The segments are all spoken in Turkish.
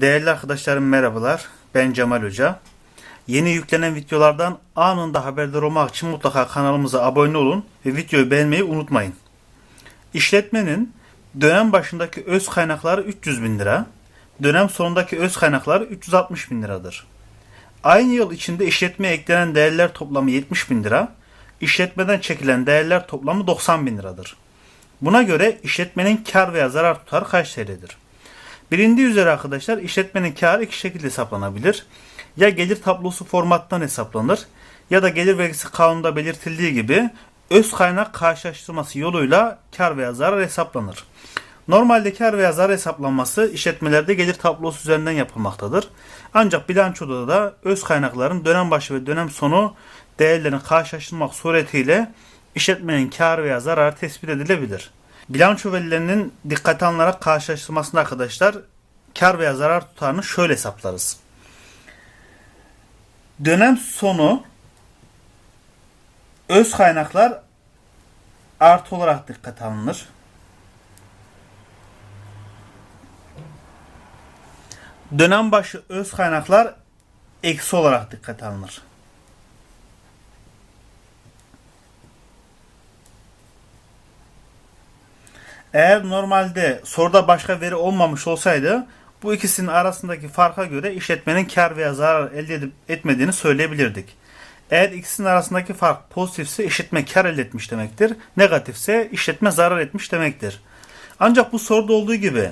Değerli arkadaşlarım merhabalar. Ben Cemal Hoca. Yeni yüklenen videolardan anında haberdar olmak için mutlaka kanalımıza abone olun ve videoyu beğenmeyi unutmayın. İşletmenin dönem başındaki öz kaynakları 300 bin lira, dönem sonundaki öz kaynakları 360 bin liradır. Aynı yıl içinde işletmeye eklenen değerler toplamı 70 bin lira, işletmeden çekilen değerler toplamı 90 bin liradır. Buna göre işletmenin kar veya zarar tutarı kaç TL'dir? Bilindiği üzere arkadaşlar işletmenin karı iki şekilde hesaplanabilir. Ya gelir tablosu formattan hesaplanır ya da gelir vergisi kanununda belirtildiği gibi öz kaynak karşılaştırması yoluyla kar veya zarar hesaplanır. Normalde kar veya zarar hesaplanması işletmelerde gelir tablosu üzerinden yapılmaktadır. Ancak bilançoda da öz kaynakların dönem başı ve dönem sonu değerlerini karşılaştırmak suretiyle işletmenin kar veya zararı tespit edilebilir. Bilanço verilerinin dikkate alınarak karşılaştırmasında arkadaşlar kar veya zarar tutarını şöyle hesaplarız. Dönem sonu öz kaynaklar artı olarak dikkate alınır. Dönem başı öz kaynaklar eksi olarak dikkate alınır. Eğer normalde soruda başka veri olmamış olsaydı bu ikisinin arasındaki farka göre işletmenin kar veya zarar elde edip etmediğini söyleyebilirdik. Eğer ikisinin arasındaki fark pozitifse işletme kar elde etmiş demektir. Negatifse işletme zarar etmiş demektir. Ancak bu soruda olduğu gibi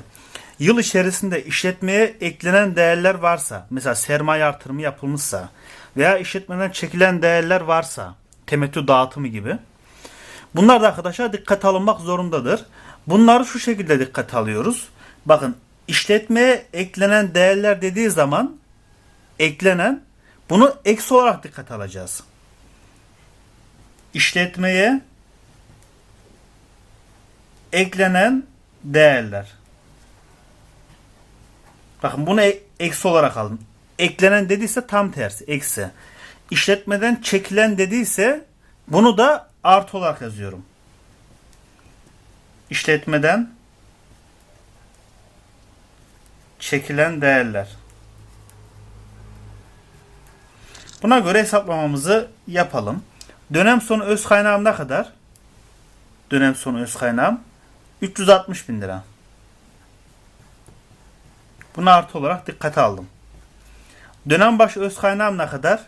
yıl içerisinde işletmeye eklenen değerler varsa, mesela sermaye artırımı yapılmışsa veya işletmeden çekilen değerler varsa, temettü dağıtımı gibi Bunlar da arkadaşlar dikkate alınmak zorundadır. Bunları şu şekilde dikkate alıyoruz. Bakın işletmeye eklenen değerler dediği zaman eklenen bunu eksi olarak dikkate alacağız. İşletmeye eklenen değerler. Bakın bunu e- eksi olarak alın. Eklenen dediyse tam tersi eksi. İşletmeden çekilen dediyse bunu da artı olarak yazıyorum. İşletmeden çekilen değerler. Buna göre hesaplamamızı yapalım. Dönem sonu öz kaynağım ne kadar? Dönem sonu öz kaynağım 360 bin lira. Bunu artı olarak dikkate aldım. Dönem başı öz kaynağım ne kadar?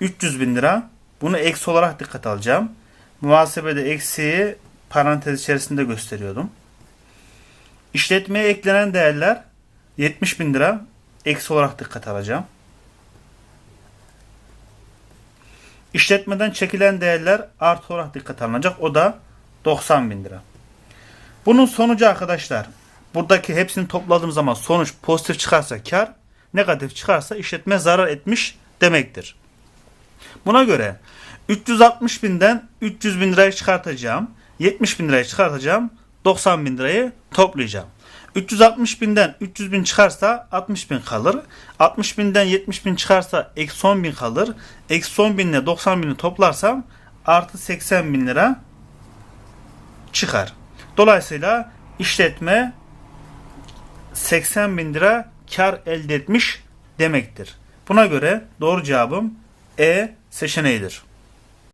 300 bin lira. Bunu eksi olarak dikkate alacağım. Muhasebede eksiği parantez içerisinde gösteriyordum. İşletmeye eklenen değerler 70 bin lira eksi olarak dikkate alacağım. İşletmeden çekilen değerler artı olarak dikkate alınacak. O da 90 bin lira. Bunun sonucu arkadaşlar buradaki hepsini topladığım zaman sonuç pozitif çıkarsa kar, negatif çıkarsa işletme zarar etmiş demektir. Buna göre 360 binden 300 bin lirayı çıkartacağım. 70 bin lirayı çıkartacağım. 90 bin lirayı toplayacağım. 360 binden 300 bin çıkarsa 60 bin kalır. 60 binden 70 bin çıkarsa eksi 10 bin kalır. Eksi 10 bin ile 90 bini toplarsam artı 80 bin lira çıkar. Dolayısıyla işletme 80 bin lira kar elde etmiş demektir. Buna göre doğru cevabım E seçeneğidir.